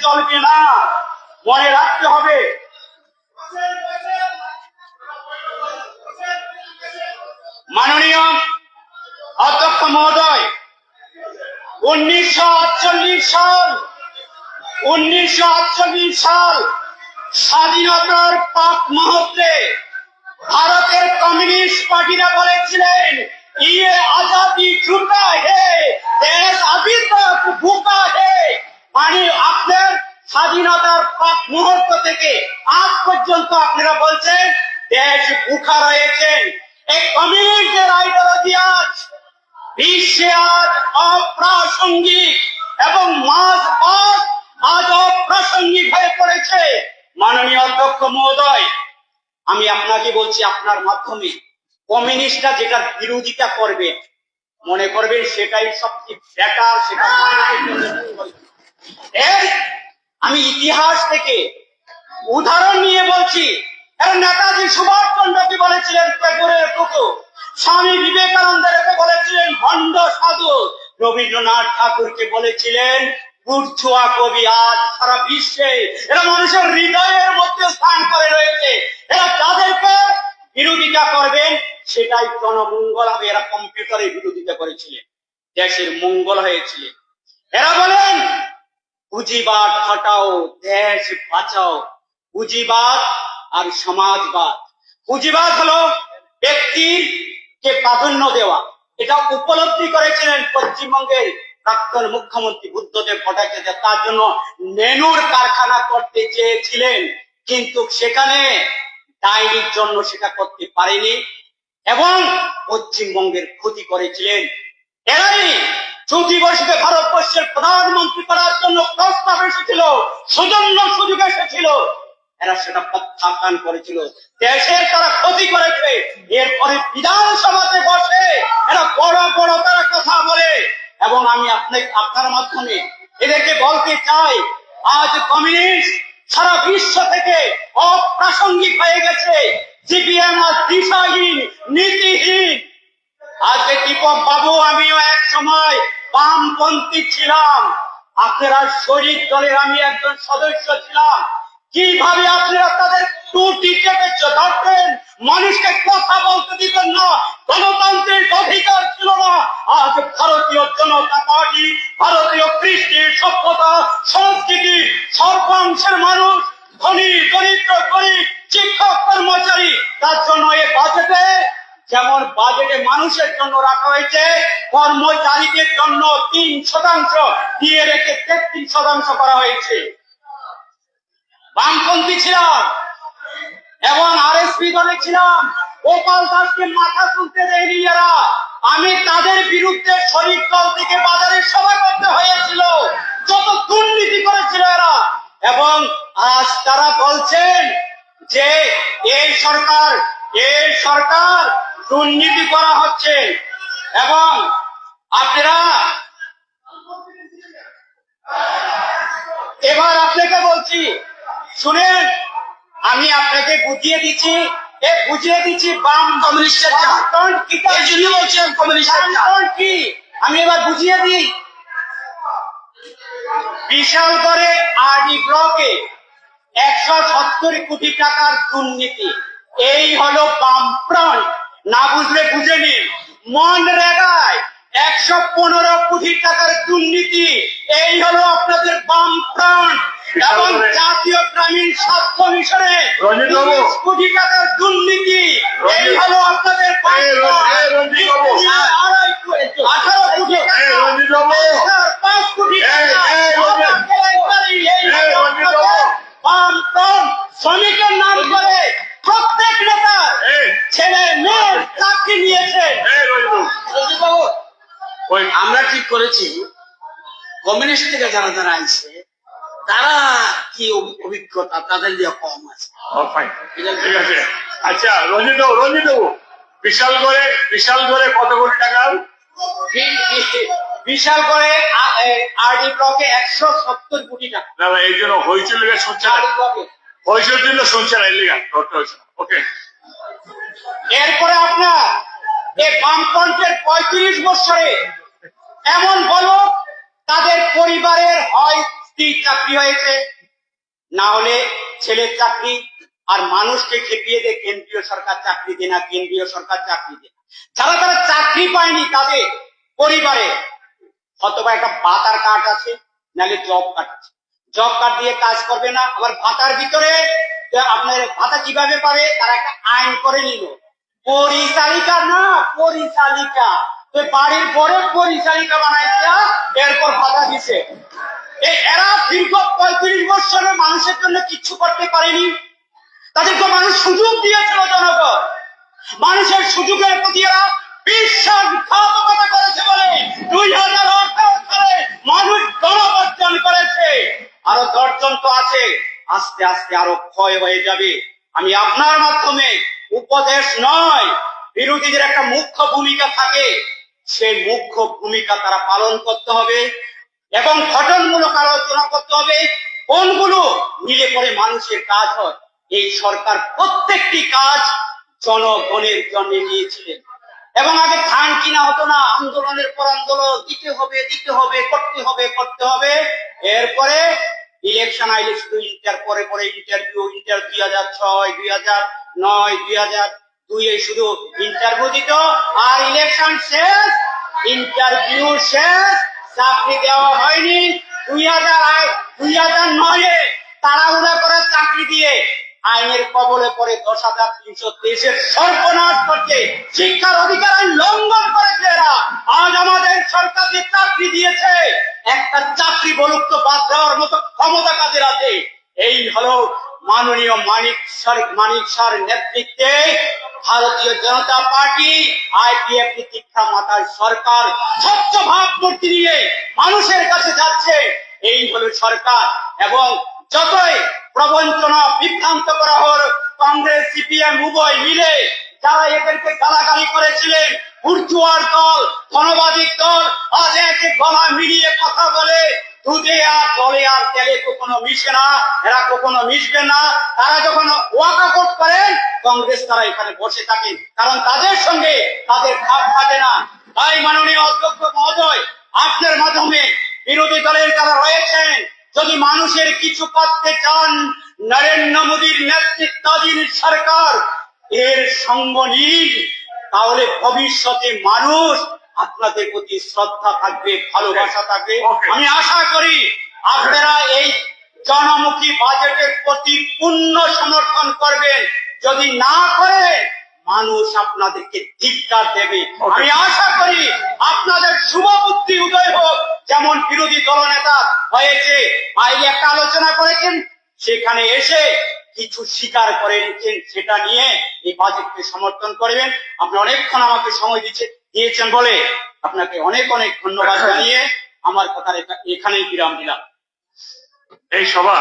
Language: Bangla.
চলবে না। মনে রাখতে হবে। মাননীয় অধ্যক্ষ মহোদয়, উনিশশো আটচল্লিশ সাল, উনিশশো আটচল্লিশ সাল স্বাধীনতার পাক মুহূর্তে ভারতের কমিউনিস্ট পার্টিরা বলেছিলেন ইয়ে আজাদি ঝুটা হে, দেশ আবি তক ভুকা হে। মানে আপনার স্বাধীনতার পাক মুহূর্ত থেকে আজ পর্যন্ত আপনারা বলছেন, দেশ ভুখা রয়েছে এই কমিউনিস্টের আইডিওলজি আজ বিশ্বে আজ অপ্রাসঙ্গিক এবং মাঝ পথ আজ অপ্রাসঙ্গিক হয়ে পড়েছে মাননীয় অধ্যক্ষ মহোদয়, আমি আপনাকে বলছি আপনার মাধ্যমে, কমিউনিস্টরা যেটার বিরোধিতা করবে, মনে করবেন সেটাই সবচেয়ে বেটার, সেটা। এর আমি ইতিহাস থেকে উদাহরণ নিয়ে বলছি। এর নেতাজি সুভাষ চন্দ্রকে বলেছিলেন পেপুরের কুকুর। স্বামী বিবেকানন্দের বলেছিলেন, ভণ্ড সাধু। রবীন্দ্রনাথ ঠাকুরকে বলেছিলেন কবি আজ সারা বিশ্বে এরা মানুষের হৃদয়ের মধ্যে স্থান করে রয়েছে। এরা যাদেরকে বিরোধিতা করবেন, সেটাই জনমঙ্গল হবে। এরা কম্পিউটারে বিরোধিতা করেছিলেন, দেশের মঙ্গল হয়েছিলেন এরা বলেন পুঁজিবাদ হটাও, দেশ বাঁচাও। পুঁজিবাদ আর সমাজবাদ। পুঁজিবাদ হলো ব্যক্তিকে প্রাধান্য দেওয়া। এটা উপলব্ধি করেছিলেন পশ্চিমবঙ্গের প্রাক্তন মুখ্যমন্ত্রী বুদ্ধদেব ভট্টাচার্য। তার জন্য নেনুর কারখানা করতে চেয়েছিলেন, কিন্তু সেখানে ডাইনির জন্য সেটা করতে পারেনি এবং পশ্চিমবঙ্গের ক্ষতি করেছিলেন। এরাই চৌধুরী বয়সে ভারতবর্ষের প্রধানমন্ত্রী করার জন্য প্রস্তাব এসেছিল, সুজন্য সুযোগ এসেছিল। এরা সেটা প্রত্যাখ্যান করেছিল। দেশের তারা ক্ষতি করেছে। এরপরে বিধানসভাতে বসে এরা বড় বড় তারা কথা বলে। এবং আমি আপনার আপনার মাধ্যমে এদেরকে বলতে চাই, আজ কমিউনিস্ট সারা বিশ্ব থেকে অপ্রাসঙ্গিক হয়ে গেছে। সিপিএম আজ দিশাহীন, নীতিহীন। আজকে দীপক বাবু, আমিও এক সময় বামপন্থী ছিলাম। আপনারা শরীর দলের আমি একজন সদস্য ছিলাম। কীভাবে আপনারা তাদের টুটি চেপে ধরতেন? মানুষকে কথা বলতে দিতেন না। গণতান্ত্রিক অধিকার ছিল না। আজ ভারতীয় জনতা পার্টি, ভারতীয় কৃষ্টি, সভ্যতা, সংস্কৃতি, সর্বাংশের মানুষ, ধনী, দরিদ্র, গরিব, শিক্ষক, কর্মচারী, তার জন্য এ বাজেটে যেমন বাজেটে মানুষের জন্য রাখা হয়েছে কর্মচারীদের জন্য তিন শতাংশ, দিয়ে রেখে তেত্রিশ শতাংশ করা হয়েছে। বামপন্থী ছিলাম, এবং আরএসপি দলে ছিলাম। গোপাল দাসকে মাথা তুলতে দেয়নি এরা। আমি তাদের বিরুদ্ধে শরীর দল থেকে বাজারে সভা করতে হয়েছিল। যত দুর্নীতি করেছিল এরা। এবং আজ তারা বলছেন যে, এই সরকার এই সরকার দুর্নীতি করা হচ্ছে এবং আপনারা এবার আপনাকে বলছি শুনেন আমি আপনাকে বুঝিয়ে দিচ্ছি এ বুঝিয়ে দিচ্ছি বাম কমিউনিস্টের। বামফ্রন্ট কি জন্য কমিউনিস্টের। কি আমি এবার বুঝিয়ে দিই বিশাল করে আরডি ব্লকে একশো সত্তর কোটি টাকার দুর্নীতি এই হলো বামফ্রন্ট না বুঝলে বুঝে নিন মনরেগায় একশো পনেরো কোটি টাকার দুর্নীতি। এই হলো আপনাদের বাম বামফ্রন্ট এবং জাতীয় গ্রামীণ স্বাস্থ্য মিশনে রঞ্জিত বাবু। 30 কোটি টাকার দুর্নীতি। এই হলো আপনাদের এই রঞ্জিত- এই রঞ্জিত বাবু। আড়াই কোটি আঠারো কোটি এই রঞ্জিত বাবু। পাঁচ কোটি এই, টাকা এই রঞ্জিত- কেলেঙ্কারি, এই এই রঞ্জিত বাবু। বামফ্রন্ট শ্রমিকের নাম করে প্রত্যেক নেতার এই, ছেলে মেয়ে চাকরি নিয়েছে এই রঞ্জিত, বাবু ওই আমরা ঠিক করেছি কমিউনিস্ট থেকে যারা যারা আইছে তারা কি অভিজ্ঞতা তাদের দিয়ে কম আছে। আচ্ছা রঞ্জিত রঞ্জিত বাবু, বিশাল করে বিশাল করে কত কোটি টাকার বি- বিশাল করে আরডি ব্লকে একশো সত্তর কোটি টাকা। না না এই জন্য হইচুল লেগে শুনছে না। জন্য শুনছে না এই লেগে ওকে এরপরে আপনার এই বামফ্রন্টের পঁয়ত্রিশ বছরে এমন বলো, তাদের পরিবারের হয় সত্যি চাকরি হয়েছে। না হলে ছেলের চাকরি, আর মানুষকে খেপিয়ে দিয়ে কেন্দ্রীয় সরকার চাকরি দেয় না, কেন্দ্রীয় সরকার চাকরি দেয় যারা তারা চাকরি পায়নি তাদের পরিবারে অথবা একটা ভাতার কার্ড আছে, নাহলে জব কার্ড আছে। জব কার্ড দিয়ে কাজ করবে না, আবার ভাতার ভিতরে আপনার ভাতা কীভাবে পাবে? তারা একটা আইন করে নিল। পরিচালিকা না, পরিচালিকা। তো বাড়ির পরে পরিচালিকা বানাই এরপর ভাতা দিছে। এরা দীর্ঘ পঁয়ত্রিশ বছরের মানুষের জন্য কিচ্ছু করতে পারেনি। তাদেরকে মানুষ সুযোগ দিয়েছিল জনগণ। মানুষের সুযোগের প্রতি এরা বিশ্বাসঘাতকতা করেছে বলে দুই হাজার সালে মানুষ গণবর্জন করেছে। আরও দর্জন তো আছে। আস্তে আস্তে আরও ক্ষয় হয়ে যাবে। আমি আপনার মাধ্যমে উপদেশ নয়, বিরোধীদের একটা মুখ্য ভূমিকা থাকে। সেই মুখ্য ভূমিকা তারা পালন করতে হবে এবং গঠনমূলক আলোচনা করতে হবে। কোনগুলো মিলে পরে মানুষের কাজ হয়? এই সরকার প্রত্যেকটি কাজ জনগণের জন্য নিয়েছিলেন। এবং আগে ধান কিনা হতো না, আন্দোলনের পর আন্দোলন, দিতে হবে দিতে হবে, করতে হবে করতে হবে। এরপরে ইলেকশন আইলে শুধু ইন্টার, পরে পরে ইন্টারভিউ, ইন্টার দুই হাজার ছয়, দুই হাজার নয়, দুই হাজার দুই এই শুধু ইন্টারভিউ দিত আর ইলেকশন শেষ ইন্টারভিউ শেষ, চাকরি দেওয়া হয়নি। দুই হাজার দুই হাজার নয়ে তাড়াহুড়া করে চাকরি দিয়ে আইনের কবলে পড়ে দশ হাজার তিনশো তেইশের সর্বনাশ করছে। শিক্ষার অধিকার আইন লঙ্ঘন করেছে এরা। আজ আমাদের সরকার যে চাকরি দিয়েছে, একটা চাকরি বলুক তো বাদ দেওয়ার মতো ক্ষমতা কাদের আছে? এই হলো মাননীয় মানিক সার মানিক সার নেতৃত্বে ভারতীয় জনতা পার্টি আইপিএফ শিক্ষা মাতার সরকার স্বচ্ছ ভাবমূর্তি নিয়ে মানুষের কাছে যাচ্ছে। এই হলো সরকার এবং যতই প্রবঞ্চনা বিভ্রান্ত করা হল কংগ্রেস, সিপিএম উভয় মিলে যারা এদেরকে গালাগালি করেছিলেন উর্চুয়ার দল ধনবাদী দল, আজ একে গলা মিলিয়ে কথা বলে দুধে আর জলে আর তেলে কখনো মিশে না, এরা কখনো মিশবে না। তারা যখন ওয়াকাকট করেন, কংগ্রেস তারা এখানে বসে থাকেন। কারণ তাদের সঙ্গে তাদের খাপ খাটে না। তাই মাননীয় অধ্যক্ষ মহোদয়, আপনার মাধ্যমে বিরোধী দলের যারা রয়েছেন, যদি মানুষের কিছু করতে চান, নরেন্দ্র মোদীর নেতৃত্বাধীন সরকার, এর সঙ্গ নিন। তাহলে ভবিষ্যতে মানুষ আপনাদের প্রতি শ্রদ্ধা থাকবে ভালোবাসা থাকবে। আমি আশা করি আপনারা এই জনমুখী বাজেটের প্রতি পূর্ণ সমর্থন করবেন। যদি না করেন মানুষ আপনাদেরকে ধিক্কার দেবে। আমি আশা করি আপনাদের শুভ বুদ্ধি উদয় হোক যেমন বিরোধী দলনেতা হয়েছে। বাইরে একটা আলোচনা করেছেন সেখানে এসে কিছু স্বীকার করে নিচ্ছেন। সেটা নিয়ে এই বাজেটকে সমর্থন করবেন। আপনি অনেকক্ষণ আমাকে সময় দিচ্ছে দিয়েছেন বলে আপনাকে অনেক অনেক ধন্যবাদ জানিয়ে আমার কথার এখানেই বিরাম দিলাম। এই সভা